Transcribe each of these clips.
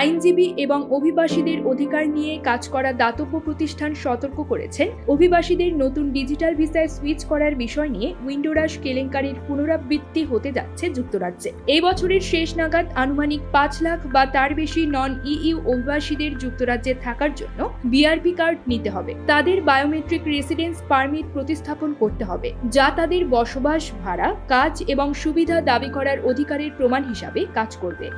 আইনজীবী এবং অভিবাসীদের অধিকার নিয়ে কাজ করা দাতব্য প্রতিষ্ঠান সতর্ক করেছেন। অভিবাসীদের নতুন ডিজিটাল ভিসায় সুইচ করার বিষয় নিয়ে উইন্ডোরাস কেলেঙ্কারির পুনরাবৃত্তি হতে যাচ্ছে যুক্তরাজ্যে। এই বছরের শেষ নাগাদ আনুমানিক পাঁচ লাখ বা তার বেশি নন ইইউ অভিবাসীদের যুক্তরাজ্যে থাকার জন্য বিআরপি কার্ড নিতে হবে। তাদের বায়োমেট্রিক রেসিডেন্স পারমিট প্রতিস্থাপন করতে হবে, যা তাদের বসবাস, ভাড়া, কাজ এবং সুবিধা দাবি করার অধিকারের প্রমাণ হিসাবে কাজ করবে।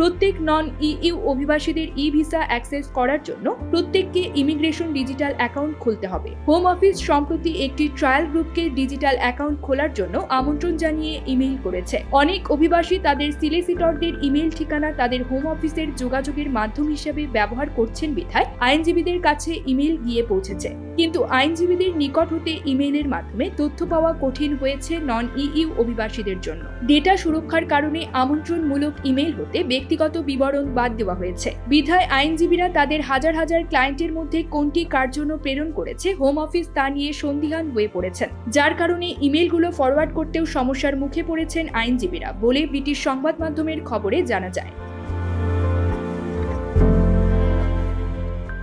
প্রত্যেক নন ইইউ অভিবাসীদের ই ভিসা অ্যাক্সেস করার জন্য প্রত্যেককে ইমিগ্রেশন ডিজিটাল অ্যাকাউন্ট খুলতে হবে। হোম অফিস সম্প্রতি একটি ট্রায়াল গ্রুপকে ডিজিটাল অ্যাকাউন্ট খোলার জন্য আমন্ত্রণ জানিয়ে ইমেইল করেছে। অনেক অভিবাসী তাদের সিলেসিটরদের ইমেইল ঠিকানা তাদের হোম অফিসের যোগাযোগের মাধ্যম হিসেবে ব্যবহার করছেন বিধায় আইনজীবীদের কাছে ইমেইল গিয়ে পৌঁছেছে। কিন্তু আইনজীবীদের নিকট হতে ইমেইলের মাধ্যমে তথ্য পাওয়া কঠিন হয়েছে নন ইইউ অভিবাসীদের জন্য। ডেটা সুরক্ষার কারণে আমন্ত্রণমূলক ইমেইল হতে ব্যক্তিগত বিবরণ বাদ দেওয়া হয়েছে। বিধায় আইনজীবীরা তাদের হাজার হাজার ক্লায়েন্টের মধ্যে কোনটি কার জন্য প্রেরণ করেছে হোম অফিস তা নিয়ে সন্দিহান হয়ে পড়েছেন। যার কারণে ইমেলগুলো ফরওয়ার্ড করতেও সমস্যার মুখে পড়েছেন আইনজীবীরা বলে ব্রিটিশ সংবাদ মাধ্যমের খবরে জানা যায়।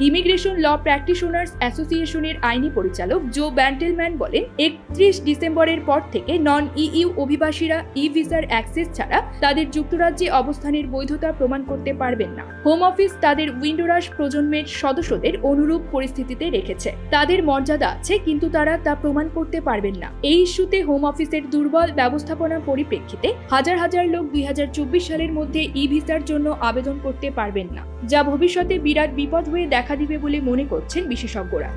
ইমিগ্রেশন ল প্র্যাকটিশনার্স অ্যাসোসিয়েশনের আইনি পরিচালক জো ব্যান্টেলম্যান বলেন, একত্রিশ ডিসেম্বরের পর থেকে নন ইইউ অভিবাসীরা ই ভিসার অ্যাক্সেস ছাড়া তাদের যুক্তরাজ্যে অবস্থানের বৈধতা প্রমাণ করতে পারবেন না। হোম অফিস তাদের উইন্ডোরাস প্রজন্মের সদস্যদের অনুরূপ পরিস্থিতিতে রেখেছে। তাদের মর্যাদা আছে, কিন্তু তারা তা প্রমাণ করতে পারবেন না। এই ইস্যুতে হোম অফিসের দুর্বল ব্যবস্থাপনা পরিপ্রেক্ষিতে হাজার হাজার লোক দুই হাজার চব্বিশ সালের মধ্যে ই ভিসার জন্য আবেদন করতে পারবেন না, যা ভবিষ্যতে বিরাট বিপদ হয়ে দেখা দিবে বলে মনে করছেন বিশেষজ্ঞরা।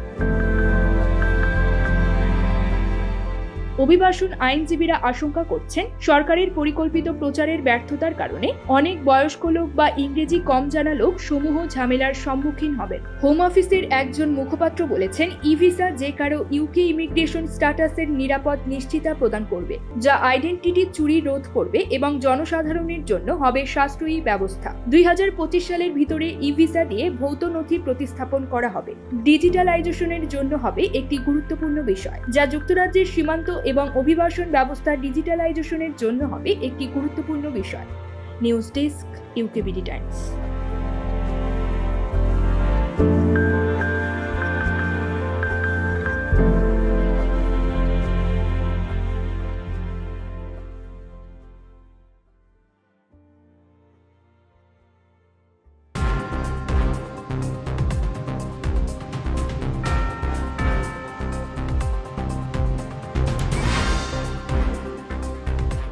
অভিবাসন আইনজীবীরা আশঙ্কা করছেন, সরকারের পরিকল্পিত প্রচারের ব্যর্থতার কারণে অনেক বয়স্ক লোক বা ইংরেজি কম জানা লোক সমূহ ঝামেলার সম্মুখীন হবেন। হোম অফিসের একজন মুখপাত্র বলেছেন ই ভিসা যে কারও ইউকে ইমিগ্রেশন স্ট্যাটাসের নিরাপদ নিশ্চিতা প্রদান করবে, যা আইডেন্টিটি চুরি রোধ করবে এবং জনসাধারণের জন্য হবে সাশ্রয়ী ব্যবস্থা। দুই হাজার পঁচিশ সালের ভিতরে ই ভিসা দিয়ে ভৌত নথি প্রতিস্থাপন করা হবে। ডিজিটালাইজেশনের জন্য হবে একটি গুরুত্বপূর্ণ বিষয়, যা যুক্তরাজ্যের সীমান্ত এবং অভিবাসন ব্যবস্থা ডিজিটালাইজেশনের জন্য হবে একটি গুরুত্বপূর্ণ বিষয়। News desk UKBD Times.